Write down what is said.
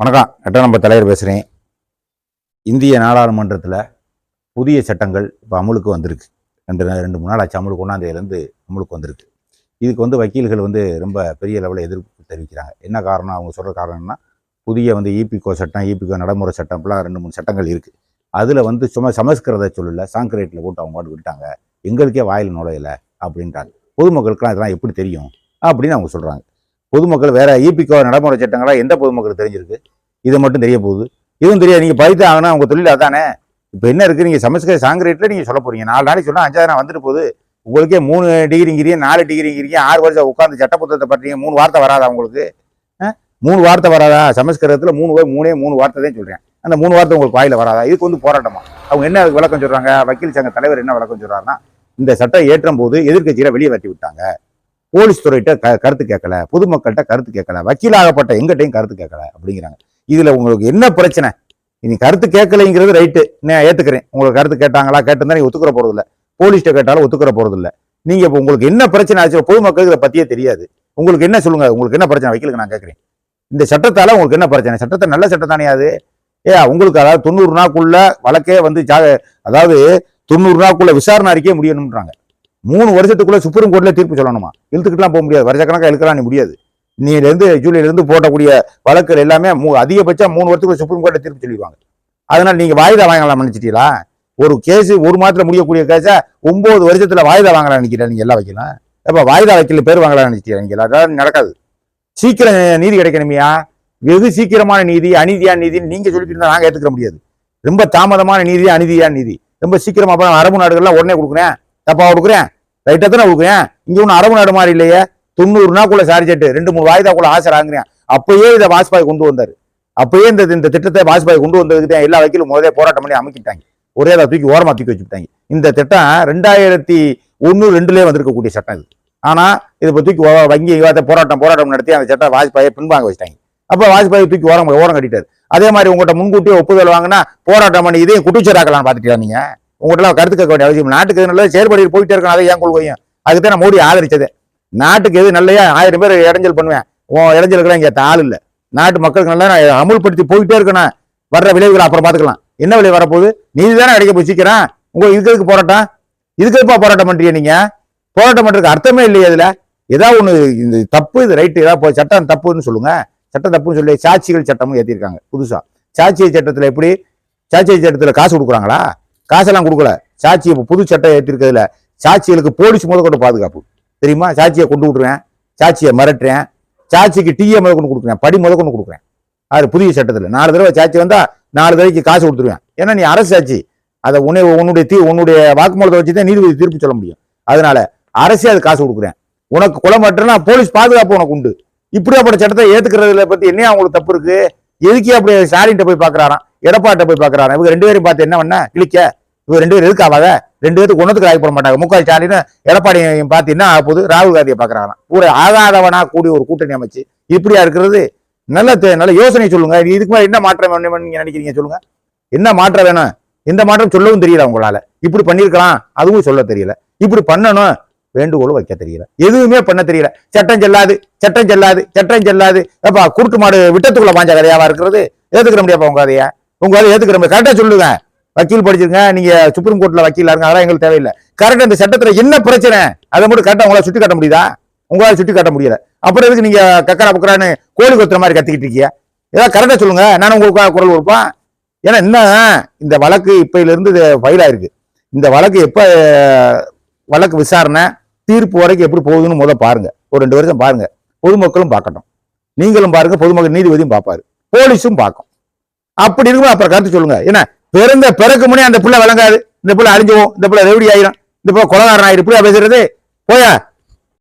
வணக்கம். எட்ட நம்ம தலைவர் பேசுகிறேன் இந்திய நாடாளுமன்றத்தில் புதிய சட்டங்கள் இப்போ அமலுக்கு வந்திருக்கு. ரெண்டு ரெண்டு மூணு நாள் ஆச்சு. அமலுக்கு ஒன்றாந்தேதியிலேருந்து அமலுக்கு வந்திருக்கு. இதுக்கு வந்து வக்கீல்கள் வந்து ரொம்ப பெரிய லெவலில் எதிர்ப்பு தெரிவிக்கிறாங்க. என்ன காரணம்? அவங்க சொல்கிற காரணம்னா புதிய வந்து இபிகோ சட்டம் இபிகோ நடைமுறை சட்டம் இப்படிலாம் ரெண்டு மூணு சட்டங்கள் இருக்குது அதில் வந்து சும்மா சமஸ்கிருத சொல்லல சாங்கிரேட்டில் போட்டு அவங்க பாட்டு விட்டாங்க எங்களுக்கே வாயில் நுழையலை அப்படின்றாங்க. பொதுமக்களுக்கெல்லாம் இதெல்லாம் எப்படி தெரியும்? அப்படின்னு அவங்க சொல்கிறாங்க பொதுமக்கள் வேற இபிகோ நடைமுறை சட்டங்களாக எந்த பொதுமக்களுக்கு தெரிஞ்சிருக்கு? இது மட்டும் தெரிய போகுது. இதுவும் தெரியாது. நீங்கள் படித்து ஆகணும் உங்கள் தொழில் அதானே? இப்போ என்ன இருக்குது நீங்கள் சமஸ்கிருத சாங்கிரேட்டில் நீங்கள் சொல்ல போறீங்க. நாலு நாளைக்கு சொன்னால் அஞ்சாயிரம் வந்துட்டு போகுது. உங்களுக்கே மூணு டிகிரிங்கிறீங்க நாலு டிகிரிங்கிறீங்க ஆறு வருஷம் உட்காந்து சட்ட புத்தகத்தை பற்றிங்க மூணு வார்த்தை வராதா உங்களுக்கு? ஆ? மூணு வார்த்தை வராதா? சமஸ்கிருதத்தில் மூணு பேர் மூணே மூணு வார்த்தை தான் சொல்கிறேன் அந்த மூணு வார்த்தை உங்களுக்கு வாயில வராதா? இதுக்கு வந்து போராட்டமா? அவங்க என்ன அதுக்கு விளக்கம் சொல்கிறாங்க வக்கீல் சங்க தலைவர் என்ன விளக்கம் சொல்கிறாருன்னா இந்த சட்டம் ஏற்றும் போது எதிர்க்கட்சியில வெளியே வட்டி விட்டாங்க. போலீஸ் துறையிட்ட க கருத்து கேட்கல பொதுமக்கள்கிட்ட கருத்து கேட்கல வக்கீலாகப்பட்ட எங்கிட்டையும் கருத்து கேட்கல அப்படிங்கிறாங்க. இதுல உங்களுக்கு என்ன பிரச்சனை? இனி கருத்து கேட்கலைங்கிறது ரைட்டு நான் ஏற்றுக்கிறேன் உங்களுக்கு கருத்து கேட்டாங்களா கேட்டிருந்தா நீங்க ஒத்துக்கிற போறது இல்லை போலீஸ்ட்ட கேட்டாலும் ஒத்துக்கிற போறது இல்லை நீங்க இப்போ உங்களுக்கு என்ன பிரச்சனை ஆச்சு பொதுமக்களுக்கு இதை பத்தியே தெரியாது. உங்களுக்கு என்ன சொல்லுங்க உங்களுக்கு என்ன பிரச்சனை? வக்கீலுக்கு நான் கேட்குறேன். இந்த சட்டத்தால உங்களுக்கு என்ன பிரச்சனை? சட்டத்தை நல்ல சட்டம் தானே அது? ஏ உங்களுக்கு அதாவது தொண்ணூறு நாளுக்குள்ள வழக்கே வந்து ஜா- அதாவது தொண்ணூறு நாளுக்குள்ள விசாரணை அறிக்கையே முடியணும்ன்றாங்க. மூணு வருஷத்துக்குள்ளே சுப்ரீம் கோர்ட்டில் தீர்ப்பு சொல்லணுமா? இழுத்துக்கிட்டுலாம் போக முடியாது. வருஷக்கணக்காக இழுக்கலாம் நீ முடியாது. நீலேருந்து ஜூலைலேருந்து போடக்கூடிய வழக்குகள் எல்லாமே மூ- அதிகபட்சம் மூணு வருஷத்துக்குள்ள சுப்ரீம் கோர்ட்டில் தீர்ப்பு சொல்லிடுவாங்க. அதனால் நீங்கள் வாய்தா வாங்கலாம் நினைச்சிட்டீங்களா? ஒரு கேஸு ஒரு மாதத்தில் முடியக்கூடிய கேஸை ஒம்பது வருஷத்தில் வாய்தா வாங்கலாம் நினைக்கிறேன் நீங்கள் எல்லாம் வைக்கலாம் அப்ப வாய்தா வைக்கல பேர் வாங்கலாம் நினைச்சிட்டீங்க நீங்கள் அதாவது நடக்காது. சீக்கிரம் நீதி கிடைக்கணுமையா? வெகு சீக்கிரமான நீதி அநீதியான நீதின்னு நீங்கள் சொல்லிட்டு நாங்கள் நாங்க முடியாது. ரொம்ப தாமதமான நீதி அநீதியான நீதி. ரொம்ப சீக்கிரமாக அரபு நாடுகள்லாம் உடனே கொடுக்குறேன். தப்பா கொடுக்குறேன். ரைட்டாக தானே கொடுக்குறேன் இங்கே ஒன்றும் அரபு நாடு மாதிரி இல்லையே. தொண்ணூறு நாக்குள்ள சார்ஜெட்டு ரெண்டு மூணு வாய்தாக்குள்ள ஆசராங்கிறேன் அப்பயே இதை வாஜ்பாய் கொண்டு வந்தார். அப்பயே இந்த இந்த திட்டத்தை வாஜ்பாய் கொண்டு வந்ததுக்கு தான் எல்லா வக்கீலும் முதலே போராட்டம் பண்ணி அமைக்கிட்டாங்க. ஒரே அதை தூக்கி ஓரமாக தூக்கி வச்சுட்டாங்க இந்த திட்டம் ரெண்டாயிரத்தி ஒன்று ரெண்டுலேயே வந்திருக்கக்கூடிய சட்டம் இது. ஆனால் இதை இப்போ தூக்கி ஓ- வங்கி விவாத போராட்டம் போராட்டம் நடத்தி அந்த சட்டம் வாஜ்பாயை பின்வாங்க வச்சிட்டாங்க. அப்போ வாஜ்பாய் தூக்கி ஓரம் ஓரம் கட்டிட்டார். அதே மாதிரி உங்கள்கிட்ட முன்கூட்டியே ஒப்புதல் வாங்கினா போராட்டம் பண்ணி இதையும் குட்டிச்சராக்கலாம் பார்த்துட்டியா நீங்கள் உங்கள்கிட்ட கருத்து கேட்க வேண்டிய அவசியம் நாட்டுக்கு எது நல்லது? செயல்படி போயிட்டே இருக்கணும். அதை ஏன் கொள்கையும். அதுக்கு தான் மோடி ஆதரிச்சது. நாட்டுக்கு எது நல்லையா ஆயிரம் பேர் இடைஞ்சல் பண்ணுவேன். உன் இடைஞ்சலுக்குலாம் இங்கே ஆள் இல்லை. நாட்டு மக்களுக்கு நல்லா நான் அமுல்படுத்தி போயிட்டே இருக்கணும். வர்ற விளைவுகளை அப்புறம் பார்த்துக்கலாம். என்ன விளைவு வரப்போகுது? நீ தானே கிடைக்க போய் சீக்கிரம். உங்களுக்கு இதுக்கு எதுக்கு போராட்டம்? இதுக்கு எதுப்பா போராட்டம் பண்ணுறீங்க நீங்கள் போராட்டம் பண்ணுறதுக்கு அர்த்தமே இல்லையே அதில் ஏதாவது ஒன்று இந்த தப்பு இது ரைட்டு ஏதாவது சட்டம் தப்புன்னு சொல்லுங்க. சட்டம் தப்புன்னு சொல்லி சாட்சிகள் சட்டமும் ஏற்றிருக்காங்க புதுசாக சாட்சிய சட்டத்தில் எப்படி? சாட்சிய சட்டத்தில் காசு கொடுக்குறாங்களா? காசெல்லாம் கொடுக்கல. சாட்சி இப்போ புது சட்டம் ஏற்றிருக்கிறதுல சாட்சிகளுக்கு போலீஸ் முத கொண்டு பாதுகாப்பு. தெரியுமா? சாட்சியை கொண்டு விட்டுருவேன் சாட்சியை மிரட்டுறேன் சாட்சிக்கு டீயை முத கொண்டு கொடுக்குறேன் படி முத கொண்டு கொடுக்குறேன். அது புதிய சட்டத்தில். நாலு தடவை சாட்சி வந்தால் நாலு தடவைக்கு காசு கொடுத்துருவேன். ஏன்னா நீ அரசு சாட்சி. அதை உன்னை உன்னுடைய தீ உன்னுடைய வாக்குமூலத்தை வச்சு தான் நீதிபதி தீர்ப்பு சொல்ல முடியும். அதனால அரசே அது காசு கொடுக்குறேன். உனக்கு கொலை மாட்டேன்னா போலீஸ் பாதுகாப்பு உனக்கு உண்டு. இப்படியாப்பட்ட சட்டத்தை ஏத்துக்கிறதுல பத்தி என்ன அவங்களுக்கு தப்பு இருக்கு? எதுக்கே அப்படி ஸ்டாலின்ட்ட போய் பாக்குறாராம்? எடப்பாட்ட போய் பாக்குறாராம் இவங்க ரெண்டு பேரும் பார்த்து என்ன பண்ண? கிளிக்க இவங்க ரெண்டு பேரும் எதுக்கு ரெண்டு பேருக்கு ஒன்னத்துக்கு ஆகி போட மாட்டாங்க. முக்கால் ஸ்டாலின் எடப்பாடியும் பார்த்து என்ன ஆக போகுது? ராகுல் காந்தியை பாக்குறாராம் ஒரு ஆகாதவனா கூடி ஒரு கூட்டணி அமைச்சு இப்படியா இருக்கிறது? நல்ல நல்ல யோசனை சொல்லுங்க. இதுக்கு மேலே என்ன மாற்றம் வேணும்னு நீங்க நினைக்கிறீங்க சொல்லுங்க. என்ன மாற்றம் வேணும்? எந்த மாற்றம் சொல்லவும் தெரியல உங்களால இப்படி பண்ணிருக்கலாம் அதுவும் சொல்ல தெரியல. இப்படி பண்ணணும். வேண்டுகோள் வைக்க தெரியல. எதுவுமே பண்ண தெரியல. சட்டம் செல்லாது சட்டம் செல்லாது சட்டம் செல்லாது. அப்பா குருட்டு மாடு விட்டத்துக்குள்ள பாஞ்ச கதையாவா இருக்கிறது? ஏத்துக்கிற முடியாப்பா உங்க கதையா? உங்களால் கதையை ஏத்துக்கிற முடியாது கரெக்டா சொல்லுங்க. வக்கீல் படிச்சிருங்க. நீங்க சுப்ரீம் கோர்ட்ல வக்கீலா இருங்க. அதெல்லாம் எங்களுக்கு தேவையில்லை. கரெக்டா இந்த சட்டத்துல என்ன பிரச்சனை? அதை மட்டும் கரெக்டா உங்களால சுட்டி காட்ட முடியுதா? உங்களால சுட்டி காட்ட முடியல. அப்புறம் எதுக்கு நீங்க கக்கரா புக்கரான்னு கோழி கொத்துற மாதிரி கத்திக்கிட்டு இருக்கீங்க? ஏதாவது கரெக்டா சொல்லுங்க. நானும் உங்களுக்கு குரல் கொடுப்பேன். ஏன்னா என்ன? இந்த வழக்கு இப்பையில இருந்து ஃபைல் ஆயிருக்கு. இந்த வழக்கு எப்ப வழக்கு விசாரணை தீர்ப்பு வரைக்கும் எப்படி போகுதுன்னு முதல்ல பாருங்க. ஒரு ரெண்டு வருஷம் பாருங்க. பொதுமக்களும் பார்க்கட்டும். நீங்களும் பாருங்க. பொதுமக்கள் நீதிபதியும் பார்ப்பாரு. போலீஸும் பார்க்கும். அப்படி இருக்கும்போது அப்புறம் கருத்து சொல்லுங்க. ஏன்னா பிறந்த பிறக்கு முன்னே அந்த பிள்ளை விளங்காது இந்த பிள்ளை அழிஞ்சுவோம். இந்த பிள்ளை ரெவடி ஆயிரும். இந்த பிள்ளை குலகாரன் ஆயிரும். இப்படியா பேசுறது? போயா?